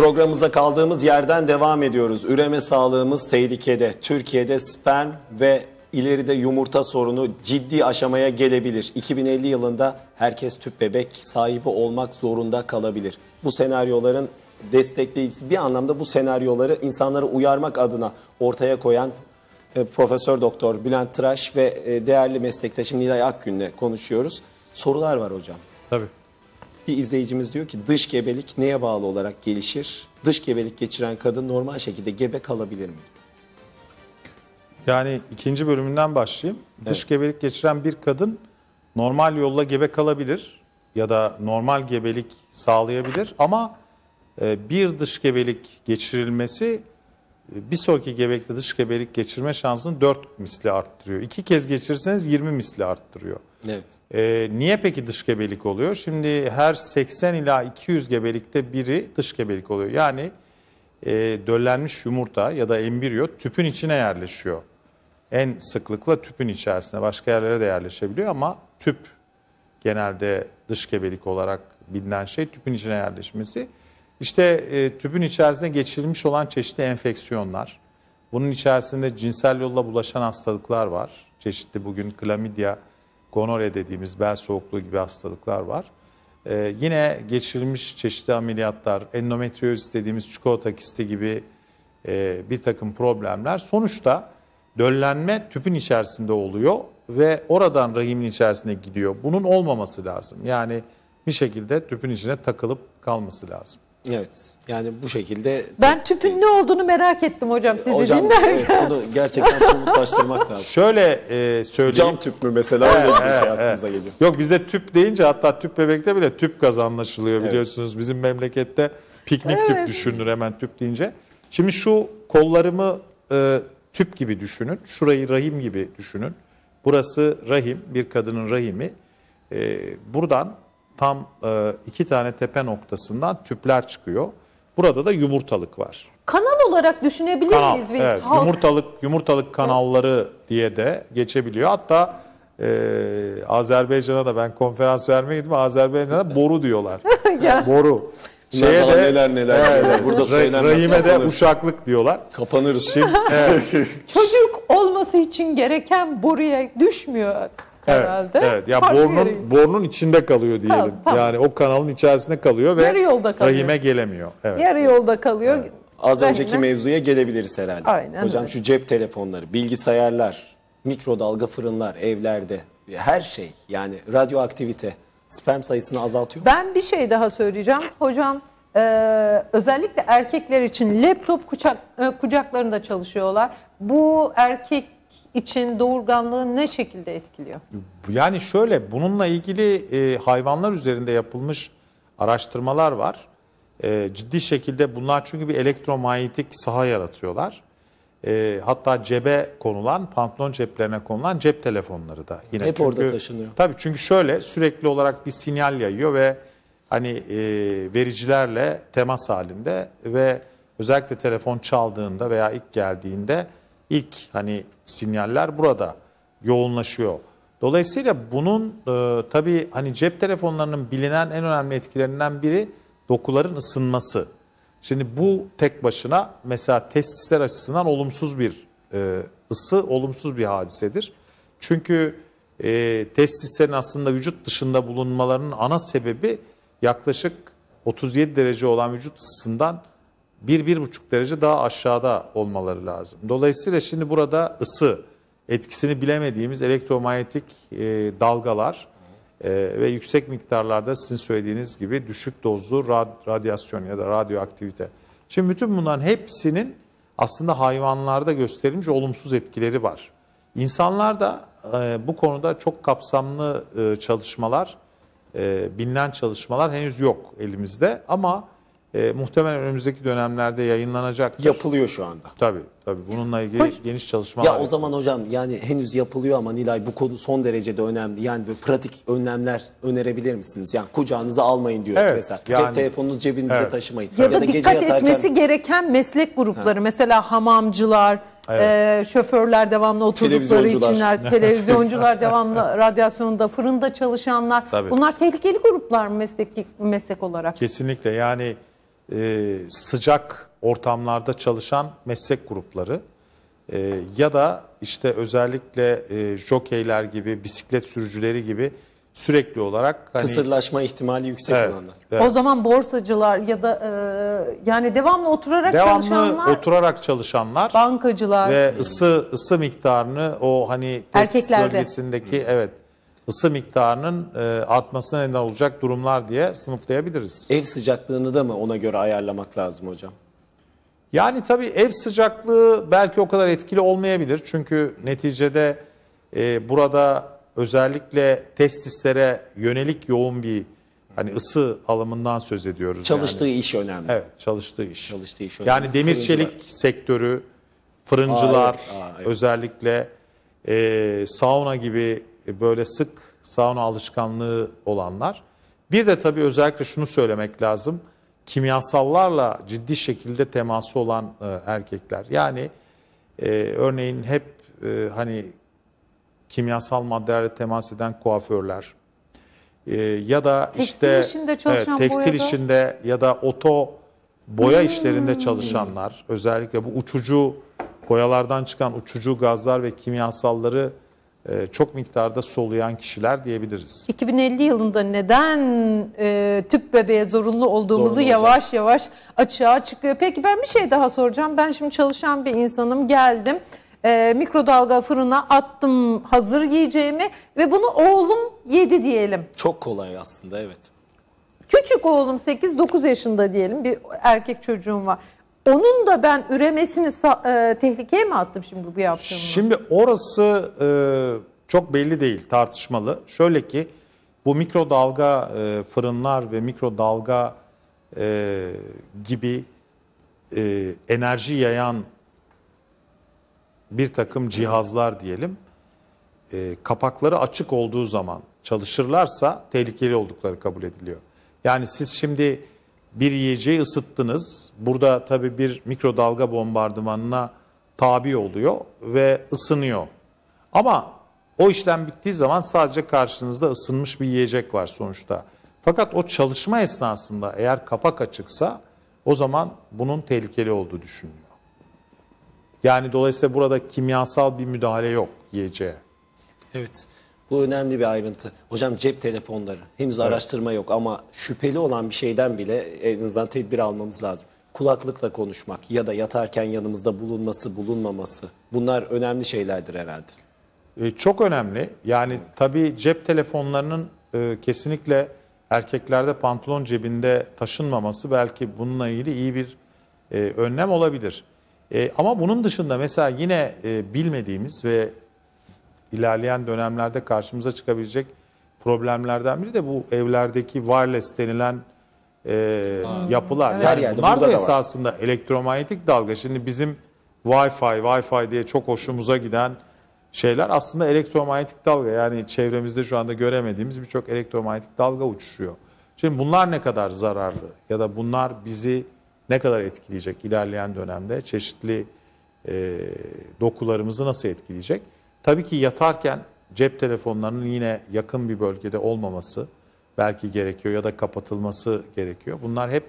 Programımıza kaldığımız yerden devam ediyoruz. Üreme sağlığımız tehlikede. Türkiye'de sperm ve ileride yumurta sorunu ciddi aşamaya gelebilir. 2050 yılında herkes tüp bebek sahibi olmak zorunda kalabilir. Bu senaryoların destekleyicisi bir anlamda bu senaryoları insanları uyarmak adına ortaya koyan e, Profesör Doktor Bülent Tıraş ve e, değerli meslektaşım Nilay Akgün'le konuşuyoruz. Sorular var hocam. Tabii. Bir izleyicimiz diyor ki dış gebelik neye bağlı olarak gelişir? Dış gebelik geçiren kadın normal şekilde gebe kalabilir mi? Yani ikinci bölümünden başlayayım. Dış gebelik geçiren bir kadın normal yolla gebe kalabilir ya da normal gebelik sağlayabilir ama e, bir dış gebelik geçirilmesi e, bir sonraki gebelikte dış gebelik geçirme şansını 4 misli arttırıyor. İki kez geçirirseniz 20 misli arttırıyor. Evet. E, niye peki dış gebelik oluyor? Şimdi her 80 ila 200 gebelikte biri dış gebelik oluyor. Yani e, döllenmiş yumurta ya da embriyo tüpün içine yerleşiyor. En sıklıkla tüpün içerisine başka yerlere de yerleşebiliyor ama tüp genelde dış gebelik olarak bilinen şey tüpün içine yerleşmesi. İşte e, tüpün içerisine geçirilmiş olan çeşitli enfeksiyonlar. Bunun içerisinde cinsel yolla bulaşan hastalıklar var. Çeşitli bugün klamidya, gonore dediğimiz bel soğukluğu gibi hastalıklar var. E, yine geçirilmiş çeşitli ameliyatlar, endometriozis dediğimiz çikolata kisti gibi e, bir takım problemler. Sonuçta döllenme tüpün içerisinde oluyor ve oradan rahimin içerisine gidiyor. Bunun olmaması lazım. Yani bir şekilde tüpün içine takılıp kalması lazım. Evet. Yani bu şekilde Ben tüpün ne olduğunu merak ettim hocam sizi hocam dinlerken. evet, onu gerçekten somutlaştırmak lazım. Şöyle e, söyleyeyim. Cam tüp mü mesela öyle bir şey aklımıza geliyor. Yok bizde tüp deyince hatta tüp bebekte bile tüp gaz anlaşılıyor biliyorsunuz. Bizim memlekette piknik tüp düşünülür hemen tüp deyince. Şimdi şu kollarımı e, tüp gibi düşünün. Şurayı rahim gibi düşünün. Burası rahim, bir kadının rahimi. E, buradan tam e, iki tane tepe noktasından tüpler çıkıyor. Burada da yumurtalık var. Kanal olarak düşünebilir Kanal, miyiz biz? evet, Halk- yumurtalık yumurtalık kanalları diye de geçebiliyor. Hatta e, Azerbaycan'a da ben konferans vermeye gittim. Azerbaycan'a boru diyorlar. Ya. boru. Bunlar daha neler neler neler. Burada Ra- söylenmez. Rahime de uşaklık diyorlar. Kapanırız. Çocuk olması için gereken boruya düşmüyor Evet, herhalde. evet. Ya Fark borunun veriyor. borunun içinde kalıyor diyelim. Tamam, tamam. Yani o kanalın içerisinde kalıyor ve Yarı yolda kalıyor. rahime gelemiyor. Evet. Yarı yolda kalıyor. Az önceki Rahime- mevzuya gelebiliriz herhalde. Aynen Hocam öyle. şu cep telefonları, bilgisayarlar, mikrodalga fırınlar evlerde her şey yani radyoaktivite sperm sayısını azaltıyor. Ben bir şey daha söyleyeceğim. Hocam e, özellikle erkekler için laptop kucak, e, kucaklarında çalışıyorlar. Bu erkek için doğurganlığı ne şekilde etkiliyor? Yani şöyle bununla ilgili e, hayvanlar üzerinde yapılmış araştırmalar var. E, ciddi şekilde bunlar çünkü bir elektromanyetik saha yaratıyorlar. E, hatta cebe konulan, pantolon ceplerine konulan cep telefonları da yine. Hep orada taşınıyor. Tabii çünkü şöyle sürekli olarak bir sinyal yayıyor ve hani e, vericilerle temas halinde ve özellikle telefon çaldığında veya ilk geldiğinde ilk hani sinyaller burada yoğunlaşıyor. Dolayısıyla bunun e, tabii hani cep telefonlarının bilinen en önemli etkilerinden biri dokuların ısınması. Şimdi bu tek başına mesela testisler açısından olumsuz bir e, ısı, olumsuz bir hadisedir. Çünkü e, testislerin aslında vücut dışında bulunmalarının ana sebebi yaklaşık 37 derece olan vücut ısısından 1-1,5 derece daha aşağıda olmaları lazım. Dolayısıyla şimdi burada ısı, etkisini bilemediğimiz elektromanyetik e, dalgalar e, ve yüksek miktarlarda sizin söylediğiniz gibi düşük dozlu rad- radyasyon ya da radyoaktivite. Şimdi bütün bunların hepsinin aslında hayvanlarda gösterilmiş olumsuz etkileri var. İnsanlarda e, bu konuda çok kapsamlı e, çalışmalar, e, bilinen çalışmalar henüz yok elimizde ama e, muhtemelen önümüzdeki dönemlerde yayınlanacaktır. Yapılıyor şu anda. Tabii tabii bununla ilgili Hoş- geniş çalışmalar. Ya o zaman hocam yani henüz yapılıyor ama Nilay bu konu son derecede önemli. Yani böyle pratik önlemler önerebilir misiniz? Yani kucağınıza almayın diyor Evet, mesela. yani- Cep telefonunuzu cebinizde Evet. taşımayın. Ya, da, dikkat etmesi gereken meslek grupları. Mesela hamamcılar, e, şoförler devamlı oturdukları Televizyoncular. içinler, televizyoncular devamlı radyasyonda, fırında çalışanlar. Tabii. Bunlar tehlikeli gruplar mı meslek, meslek olarak? Kesinlikle yani e, sıcak ortamlarda çalışan meslek grupları e, ya da işte özellikle e, jokeyler gibi, bisiklet sürücüleri gibi sürekli olarak hani Kısırlaşma ihtimali yüksek Evet, olanlar. evet. O zaman borsacılar ya da e, yani devamlı oturarak devamlı çalışanlar, oturarak çalışanlar bankacılar. ve ısı ısı miktarını o hani Erkeklerde. bölgesindeki evet ısı miktarının e, artmasına neden olacak durumlar diye sınıflayabiliriz. Ev sıcaklığını da mı ona göre ayarlamak lazım hocam? Yani tabii ev sıcaklığı belki o kadar etkili olmayabilir. Çünkü neticede e, burada özellikle testislere yönelik yoğun bir hani ısı alımından söz ediyoruz. Çalıştığı yani. iş önemli. Evet, çalıştığı iş. Çalıştığı iş önemli. Yani demir Fırıncılar. çelik sektörü, fırıncılar, Aa, evet, aa, evet. özellikle e, sauna gibi böyle sık sauna alışkanlığı olanlar. Bir de tabii özellikle şunu söylemek lazım. Kimyasallarla ciddi şekilde teması olan e, erkekler. Yani e, örneğin hep e, hani kimyasal maddelerle temas eden kuaförler e, ya da Tekstil işte işinde evet, tekstil boyada. işinde ya da oto boya Hmm. işlerinde çalışanlar özellikle bu uçucu boyalardan çıkan uçucu gazlar ve kimyasalları e, çok miktarda soluyan kişiler diyebiliriz. 2050 yılında neden e, tüp bebeğe zorunlu olduğumuzu Zorunlu yavaş yavaş açığa çıkıyor. Peki ben bir şey daha soracağım. Ben şimdi çalışan bir insanım. Geldim. E, mikrodalga fırına attım hazır yiyeceğimi ve bunu oğlum yedi diyelim. Çok kolay aslında evet. Küçük oğlum 8-9 yaşında diyelim bir erkek çocuğum var. Onun da ben üremesini e, tehlikeye mi attım şimdi bu yaptığımı? Şimdi orası e, çok belli değil, tartışmalı. Şöyle ki bu mikrodalga e, fırınlar ve mikrodalga e, gibi e, enerji yayan bir takım cihazlar diyelim, e, kapakları açık olduğu zaman çalışırlarsa tehlikeli oldukları kabul ediliyor. Yani siz şimdi bir yiyeceği ısıttınız. Burada tabii bir mikrodalga bombardımanına tabi oluyor ve ısınıyor. Ama o işlem bittiği zaman sadece karşınızda ısınmış bir yiyecek var sonuçta. Fakat o çalışma esnasında eğer kapak açıksa o zaman bunun tehlikeli olduğu düşünülüyor. Yani dolayısıyla burada kimyasal bir müdahale yok yiyeceğe. Evet. Bu önemli bir ayrıntı. Hocam cep telefonları. Henüz araştırma yok ama şüpheli olan bir şeyden bile en azından tedbir almamız lazım. Kulaklıkla konuşmak ya da yatarken yanımızda bulunması, bulunmaması. Bunlar önemli şeylerdir herhalde. E, Çok önemli. Yani tabii cep telefonlarının e, kesinlikle erkeklerde pantolon cebinde taşınmaması belki bununla ilgili iyi bir e, önlem olabilir. E, ama bunun dışında mesela yine e, bilmediğimiz ve ilerleyen dönemlerde karşımıza çıkabilecek problemlerden biri de bu evlerdeki wireless denilen e, yapılar. Her Yani yerde, bunlar da burada da var. esasında elektromanyetik dalga. Şimdi bizim Wi-Fi, Wi-Fi diye çok hoşumuza giden şeyler aslında elektromanyetik dalga. Yani çevremizde şu anda göremediğimiz birçok elektromanyetik dalga uçuşuyor. Şimdi bunlar ne kadar zararlı ya da bunlar bizi ne kadar etkileyecek ilerleyen dönemde çeşitli e, dokularımızı nasıl etkileyecek? Tabii ki yatarken cep telefonlarının yine yakın bir bölgede olmaması belki gerekiyor ya da kapatılması gerekiyor. Bunlar hep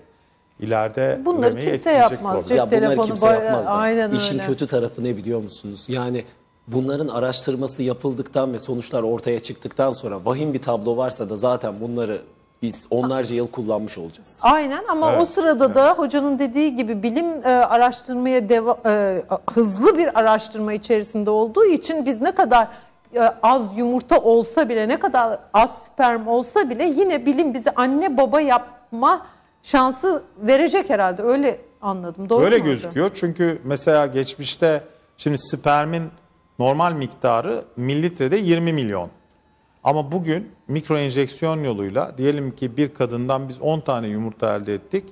ileride Bunları kimse yapmaz. Cep ya bunları telefonu kimse yapmaz da. aynen İşin öyle. kötü tarafı ne biliyor musunuz? Yani bunların araştırması yapıldıktan ve sonuçlar ortaya çıktıktan sonra vahim bir tablo varsa da zaten bunları biz onlarca yıl kullanmış olacağız. Aynen ama o sırada da hocanın dediği gibi bilim e, araştırmaya deva- e, hızlı bir araştırma içerisinde olduğu için biz ne kadar e, az yumurta olsa bile ne kadar az sperm olsa bile yine bilim bizi anne baba yapma şansı verecek herhalde öyle anladım. Doğru Öyle mu hocam? gözüküyor çünkü mesela geçmişte şimdi spermin normal miktarı mililitrede 20 milyon. Ama bugün mikro enjeksiyon yoluyla diyelim ki bir kadından biz 10 tane yumurta elde ettik.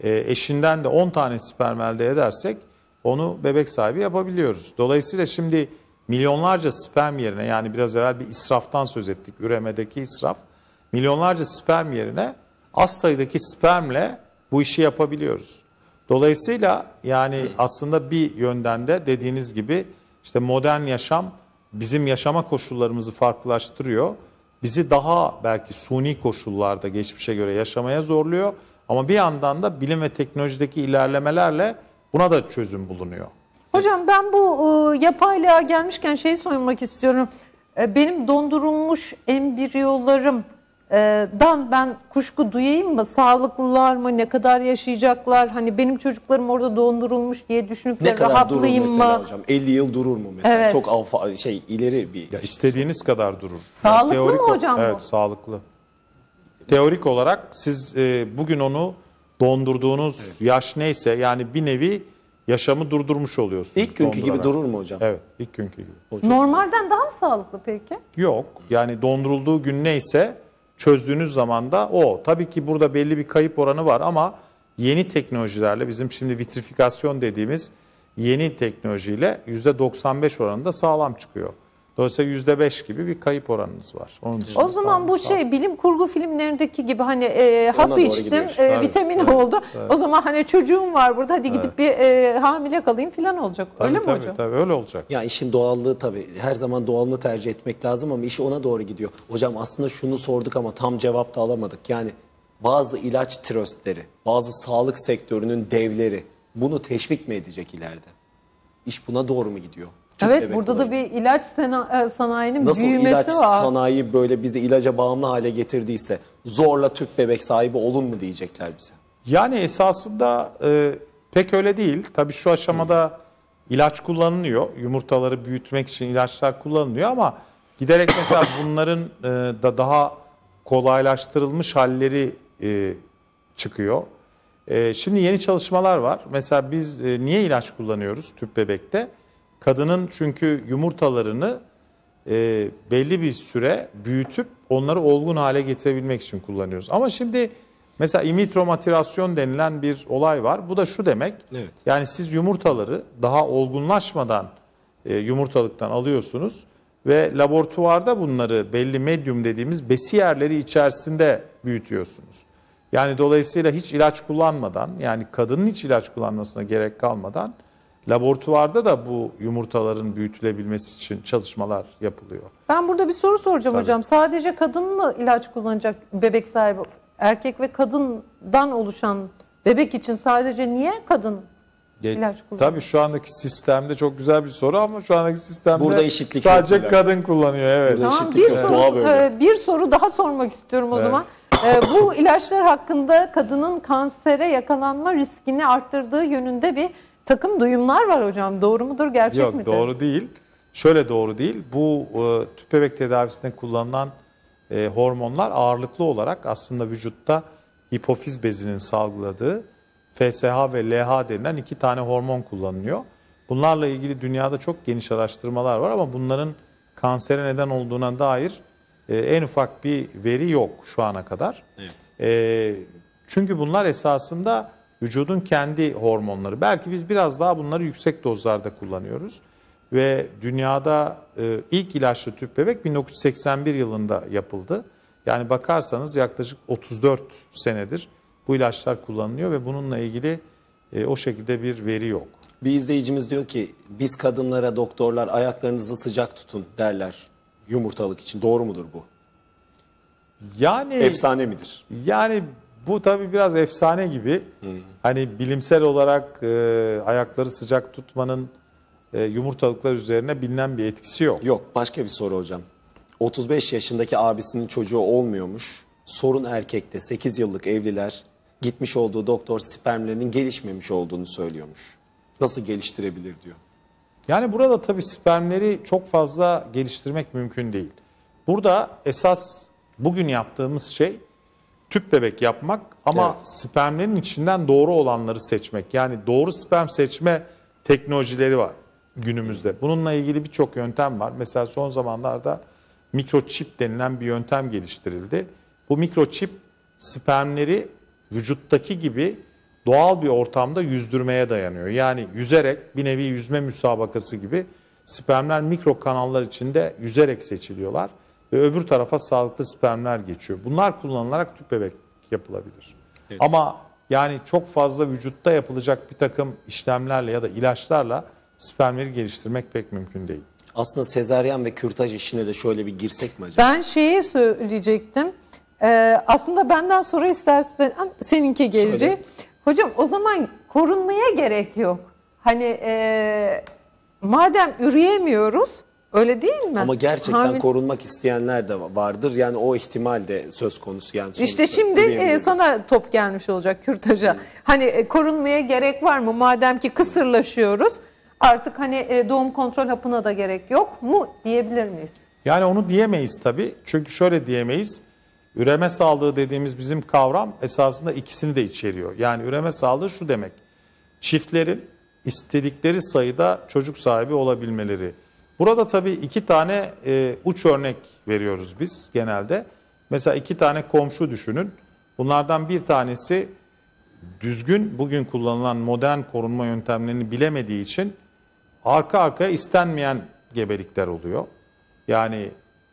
E, eşinden de 10 tane sperm elde edersek onu bebek sahibi yapabiliyoruz. Dolayısıyla şimdi milyonlarca sperm yerine yani biraz evvel bir israftan söz ettik. Üremedeki israf. Milyonlarca sperm yerine az sayıdaki spermle bu işi yapabiliyoruz. Dolayısıyla yani aslında bir yönden de dediğiniz gibi işte modern yaşam bizim yaşama koşullarımızı farklılaştırıyor. Bizi daha belki suni koşullarda geçmişe göre yaşamaya zorluyor. Ama bir yandan da bilim ve teknolojideki ilerlemelerle buna da çözüm bulunuyor. Hocam ben bu e, yapaylığa gelmişken şeyi sormak istiyorum. E, benim dondurulmuş embriyolarım dan ben kuşku duyayım mı? Sağlıklılar mı? Ne kadar yaşayacaklar? Hani benim çocuklarım orada dondurulmuş diye düşünüp Ne de kadar durur rahatlayayım mesela mı? hocam? 50 yıl durur mu mesela? Evet. Çok alfa şey ileri bir Ya istediğiniz kadar durur. Sağlıklı mı o- hocam bu? Evet sağlıklı. Teorik olarak siz e, bugün onu dondurduğunuz yaş neyse yani bir nevi yaşamı durdurmuş oluyorsunuz. İlk günkü gibi dondurarak. durur mu hocam? Evet ilk günkü gibi. Normalden daha mı sağlıklı peki? Yok yani dondurulduğu gün neyse çözdüğünüz zaman da o. Tabii ki burada belli bir kayıp oranı var ama yeni teknolojilerle bizim şimdi vitrifikasyon dediğimiz yeni teknolojiyle %95 oranında sağlam çıkıyor. Dolayısıyla %5 gibi bir kayıp oranınız var. Onun dışında O zaman bu şey bilim kurgu filmlerindeki gibi hani e, hap içtim, e, Evet, vitamin evet, oldu. O zaman hani çocuğum var burada hadi gidip bir e, hamile kalayım falan olacak. Tabii, Öyle mi tabii, hocam? Tabii öyle olacak. Ya işin doğallığı tabii. Her zaman doğalını tercih etmek lazım ama iş ona doğru gidiyor. Hocam aslında şunu sorduk ama tam cevap da alamadık. Yani bazı ilaç tröstleri, bazı sağlık sektörünün devleri bunu teşvik mi edecek ileride? İş buna doğru mu gidiyor? Evet burada da olayı. bir ilaç sana- e, sanayinin Nasıl büyümesi ilaç var. sanayi böyle bizi ilaca bağımlı hale getirdiyse zorla tüp bebek sahibi olun mu diyecekler bize. Yani esasında e, pek öyle değil. Tabii şu aşamada ilaç kullanılıyor. Yumurtaları büyütmek için ilaçlar kullanılıyor ama giderek mesela bunların e, da daha kolaylaştırılmış halleri e, çıkıyor. E, şimdi yeni çalışmalar var. Mesela biz e, niye ilaç kullanıyoruz tüp bebekte? Kadının çünkü yumurtalarını e, belli bir süre büyütüp onları olgun hale getirebilmek için kullanıyoruz. Ama şimdi mesela in vitro matürasyon denilen bir olay var. Bu da şu demek. Evet. Yani siz yumurtaları daha olgunlaşmadan e, yumurtalıktan alıyorsunuz ve laboratuvarda bunları belli medyum dediğimiz besiyerleri içerisinde büyütüyorsunuz. Yani dolayısıyla hiç ilaç kullanmadan yani kadının hiç ilaç kullanmasına gerek kalmadan laboratuvarda da bu yumurtaların büyütülebilmesi için çalışmalar yapılıyor. Ben burada bir soru soracağım hocam. Sadece kadın mı ilaç kullanacak bebek sahibi? Erkek ve kadından oluşan bebek için sadece niye kadın ilaç kullanıyor? Tabii şu andaki sistemde çok güzel bir soru ama şu andaki sistemde Burada eşitlik sadece yok kadın kullanıyor evet. Burada Tamam eşitlik bir yok. soru, Doğa böyle. e, bir soru daha sormak istiyorum o Evet. zaman. E, bu ilaçlar hakkında kadının kansere yakalanma riskini arttırdığı yönünde bir takım duyumlar var hocam. Doğru mudur, gerçek Yok midir? doğru değil. Şöyle doğru değil. Bu e, tüp bebek tedavisinde kullanılan e, hormonlar ağırlıklı olarak aslında vücutta hipofiz bezinin salgıladığı FSH ve LH denilen iki tane hormon kullanılıyor. Bunlarla ilgili dünyada çok geniş araştırmalar var ama bunların kansere neden olduğuna dair e, en ufak bir veri yok şu ana kadar. E, çünkü bunlar esasında vücudun kendi hormonları. Belki biz biraz daha bunları yüksek dozlarda kullanıyoruz. Ve dünyada e, ilk ilaçlı tüp bebek 1981 yılında yapıldı. Yani bakarsanız yaklaşık 34 senedir bu ilaçlar kullanılıyor ve bununla ilgili e, o şekilde bir veri yok. Bir izleyicimiz diyor ki biz kadınlara doktorlar ayaklarınızı sıcak tutun derler yumurtalık için. Doğru mudur bu? Yani Efsane midir? Yani bu tabii biraz efsane gibi. Hani bilimsel olarak e, ayakları sıcak tutmanın e, yumurtalıklar üzerine bilinen bir etkisi yok. Yok başka bir soru hocam. 35 yaşındaki abisinin çocuğu olmuyormuş. Sorun erkekte 8 yıllık evliler gitmiş olduğu doktor spermlerinin gelişmemiş olduğunu söylüyormuş. Nasıl geliştirebilir diyor. Yani burada tabii spermleri çok fazla geliştirmek mümkün değil. Burada esas bugün yaptığımız şey tüp bebek yapmak ama Evet. spermlerin içinden doğru olanları seçmek. Yani doğru sperm seçme teknolojileri var günümüzde. Bununla ilgili birçok yöntem var. Mesela son zamanlarda mikroçip denilen bir yöntem geliştirildi. Bu mikroçip spermleri vücuttaki gibi doğal bir ortamda yüzdürmeye dayanıyor. Yani yüzerek bir nevi yüzme müsabakası gibi spermler mikro kanallar içinde yüzerek seçiliyorlar ve öbür tarafa sağlıklı spermler geçiyor. Bunlar kullanılarak tüp bebek yapılabilir. Ama yani çok fazla vücutta yapılacak bir takım işlemlerle ya da ilaçlarla spermleri geliştirmek pek mümkün değil. Aslında sezaryen ve kürtaj işine de şöyle bir girsek mi acaba? Ben şeyi söyleyecektim. Ee, aslında benden sonra istersen seninki gelecek. Söyle. Hocam o zaman korunmaya gerek yok. Hani e, madem üreyemiyoruz öyle değil mi? Ama gerçekten Hamile- korunmak isteyenler de vardır. Yani o ihtimal de söz konusu. Yani İşte şimdi e, sana top gelmiş olacak kürtaja. Hani e, korunmaya gerek var mı? Madem ki kısırlaşıyoruz artık hani e, doğum kontrol hapına da gerek yok mu diyebilir miyiz? Yani onu diyemeyiz tabii. Çünkü şöyle diyemeyiz. Üreme sağlığı dediğimiz bizim kavram esasında ikisini de içeriyor. Yani üreme sağlığı şu demek. Çiftlerin istedikleri sayıda çocuk sahibi olabilmeleri. Burada tabii iki tane e, uç örnek veriyoruz biz genelde. Mesela iki tane komşu düşünün. Bunlardan bir tanesi düzgün bugün kullanılan modern korunma yöntemlerini bilemediği için arka arkaya istenmeyen gebelikler oluyor. Yani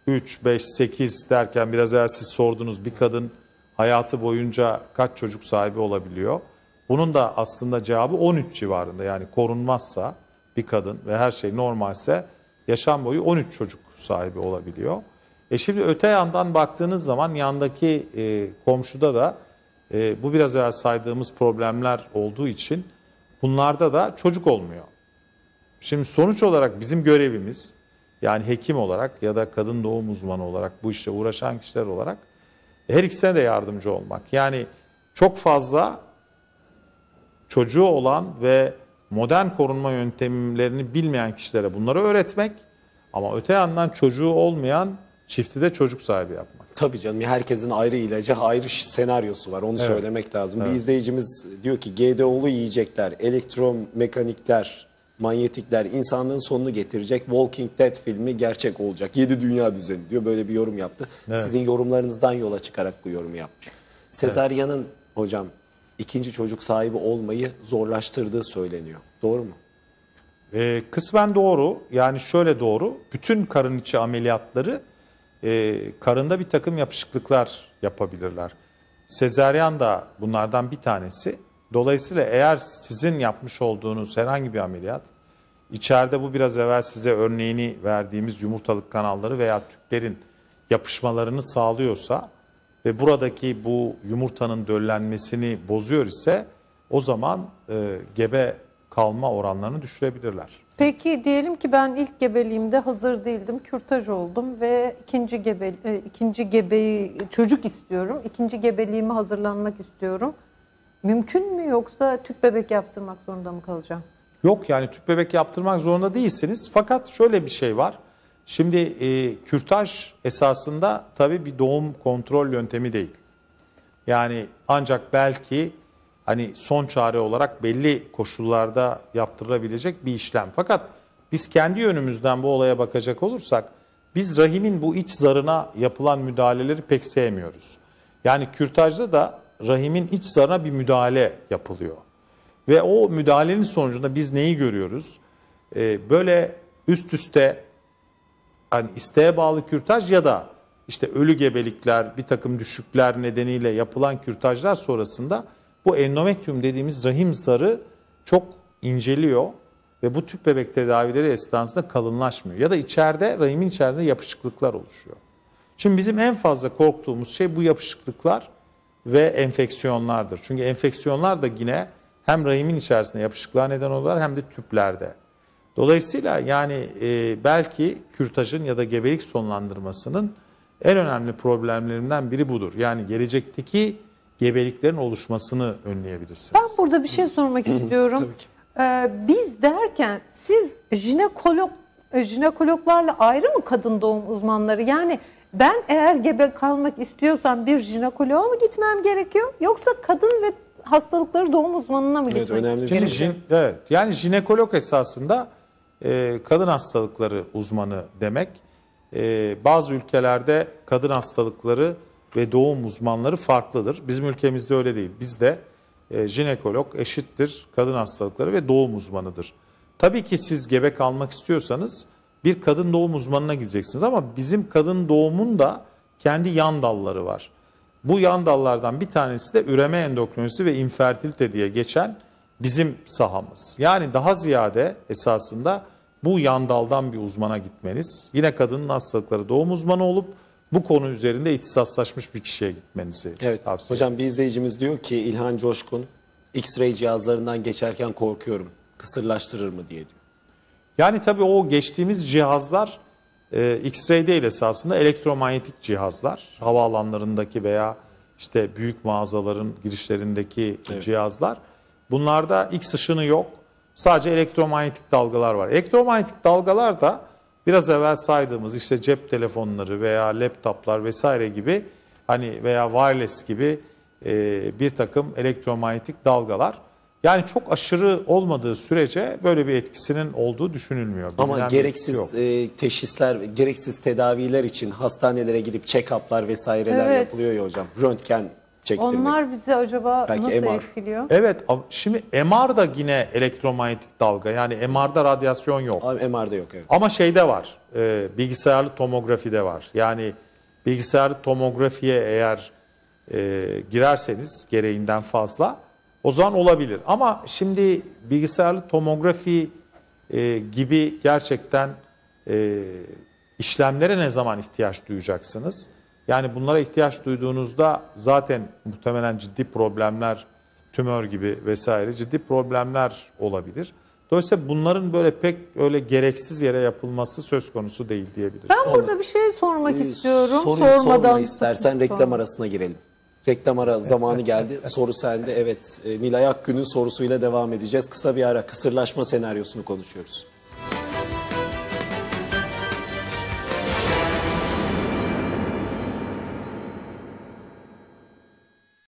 3, 5, 8 derken biraz evvel siz sordunuz bir kadın hayatı boyunca kaç çocuk sahibi olabiliyor? Bunun da aslında cevabı 13 civarında yani korunmazsa bir kadın ve her şey normalse yaşam boyu 13 çocuk sahibi olabiliyor. E şimdi öte yandan baktığınız zaman yandaki e, komşuda da e, bu biraz evvel saydığımız problemler olduğu için bunlarda da çocuk olmuyor. Şimdi sonuç olarak bizim görevimiz yani hekim olarak ya da kadın doğum uzmanı olarak bu işle uğraşan kişiler olarak her ikisine de yardımcı olmak. Yani çok fazla çocuğu olan ve modern korunma yöntemlerini bilmeyen kişilere bunları öğretmek ama öte yandan çocuğu olmayan çifti de çocuk sahibi yapmak. Tabii canım herkesin ayrı ilacı, ayrı senaryosu var. Onu söylemek lazım. Bir izleyicimiz diyor ki GDO'lu yiyecekler, elektromekanikler, manyetikler insanlığın sonunu getirecek. Walking Dead filmi gerçek olacak. Yedi dünya düzeni diyor. Böyle bir yorum yaptı. Sizin yorumlarınızdan yola çıkarak bu yorumu yapmış. Sezaryen'in hocam ikinci çocuk sahibi olmayı zorlaştırdığı söyleniyor. Doğru mu? Ee, kısmen doğru. Yani şöyle doğru. Bütün karın içi ameliyatları e, karında bir takım yapışıklıklar yapabilirler. Sezaryen da bunlardan bir tanesi. Dolayısıyla eğer sizin yapmış olduğunuz herhangi bir ameliyat içeride bu biraz evvel size örneğini verdiğimiz yumurtalık kanalları veya tüplerin yapışmalarını sağlıyorsa ve buradaki bu yumurtanın döllenmesini bozuyor ise o zaman e, gebe kalma oranlarını düşürebilirler. Peki diyelim ki ben ilk gebeliğimde hazır değildim, kürtaj oldum ve ikinci gebe e, ikinci gebeyi çocuk istiyorum. İkinci gebeliğime hazırlanmak istiyorum. Mümkün mü yoksa tüp bebek yaptırmak zorunda mı kalacağım? Yok yani tüp bebek yaptırmak zorunda değilsiniz. Fakat şöyle bir şey var. Şimdi e, kürtaj esasında tabii bir doğum kontrol yöntemi değil. Yani ancak belki hani son çare olarak belli koşullarda yaptırılabilecek bir işlem. Fakat biz kendi yönümüzden bu olaya bakacak olursak biz rahimin bu iç zarına yapılan müdahaleleri pek sevmiyoruz. Yani kürtajda da rahimin iç zarına bir müdahale yapılıyor. Ve o müdahalenin sonucunda biz neyi görüyoruz? Ee, böyle üst üste hani isteğe bağlı kürtaj ya da işte ölü gebelikler, bir takım düşükler nedeniyle yapılan kürtajlar sonrasında bu endometrium dediğimiz rahim zarı çok inceliyor ve bu tüp bebek tedavileri esnasında kalınlaşmıyor. Ya da içeride rahimin içerisinde yapışıklıklar oluşuyor. Şimdi bizim en fazla korktuğumuz şey bu yapışıklıklar ve enfeksiyonlardır. Çünkü enfeksiyonlar da yine hem rahimin içerisinde yapışıklığa neden oluyorlar hem de tüplerde. Dolayısıyla yani e, belki kürtajın ya da gebelik sonlandırmasının en önemli problemlerinden biri budur. Yani gelecekteki gebeliklerin oluşmasını önleyebilirsiniz. Ben burada bir şey sormak istiyorum. Tabii ki. Ee, biz derken siz jinekolog e, jinekologlarla ayrı mı kadın doğum uzmanları? Yani ben eğer gebe kalmak istiyorsam bir jinekoloğa mı gitmem gerekiyor? Yoksa kadın ve hastalıkları doğum uzmanına mı Evet, gitmek önemli bir Şimdi gerekiyor? jin- evet yani jinekolog esasında e, kadın hastalıkları uzmanı demek. E, bazı ülkelerde kadın hastalıkları ve doğum uzmanları farklıdır. Bizim ülkemizde öyle değil. Bizde e, jinekolog eşittir kadın hastalıkları ve doğum uzmanıdır. Tabii ki siz gebe kalmak istiyorsanız bir kadın doğum uzmanına gideceksiniz ama bizim kadın doğumun da kendi yan dalları var. Bu yan dallardan bir tanesi de üreme endokrinolojisi ve infertilite diye geçen bizim sahamız. Yani daha ziyade esasında bu yan daldan bir uzmana gitmeniz, yine kadının hastalıkları doğum uzmanı olup bu konu üzerinde ihtisaslaşmış bir kişiye gitmenizi Evet. tavsiye. Hocam bir izleyicimiz diyor ki İlhan Coşkun X-ray cihazlarından geçerken korkuyorum. Kısırlaştırır mı diye diyor. Yani tabii o geçtiğimiz cihazlar e, X-ray değil esasında elektromanyetik cihazlar. Havaalanlarındaki veya işte büyük mağazaların girişlerindeki cihazlar. Bunlarda X ışını yok. Sadece elektromanyetik dalgalar var. Elektromanyetik dalgalar da biraz evvel saydığımız işte cep telefonları veya laptoplar vesaire gibi hani veya wireless gibi e, bir takım elektromanyetik dalgalar. Yani çok aşırı olmadığı sürece böyle bir etkisinin olduğu düşünülmüyor. Ama Bilinen gereksiz yok. e, teşhisler, gereksiz tedaviler için hastanelere gidip check-up'lar vesaireler Evet. yapılıyor ya hocam. Röntgen çektirmek. Onlar bizi acaba Belki nasıl MR. etkiliyor? Evet ama şimdi MR da yine elektromanyetik dalga yani MR'da radyasyon yok. Abi MR'da yok evet. Ama şeyde var e, bilgisayarlı tomografide var. Yani bilgisayarlı tomografiye eğer e, girerseniz gereğinden fazla o zaman olabilir. Ama şimdi bilgisayarlı tomografi e, gibi gerçekten e, işlemlere ne zaman ihtiyaç duyacaksınız? Yani bunlara ihtiyaç duyduğunuzda zaten muhtemelen ciddi problemler, tümör gibi vesaire ciddi problemler olabilir. Dolayısıyla bunların böyle pek öyle gereksiz yere yapılması söz konusu değil diyebiliriz. Ben burada bir şey sormak Ee, istiyorum. Soruyu Sormadan sorma istersen reklam arasına girelim. Reklam ara zamanı geldi. Soru sende. Evet. E, Nilay Akgün'ün sorusuyla devam edeceğiz. Kısa bir ara kısırlaşma senaryosunu konuşuyoruz.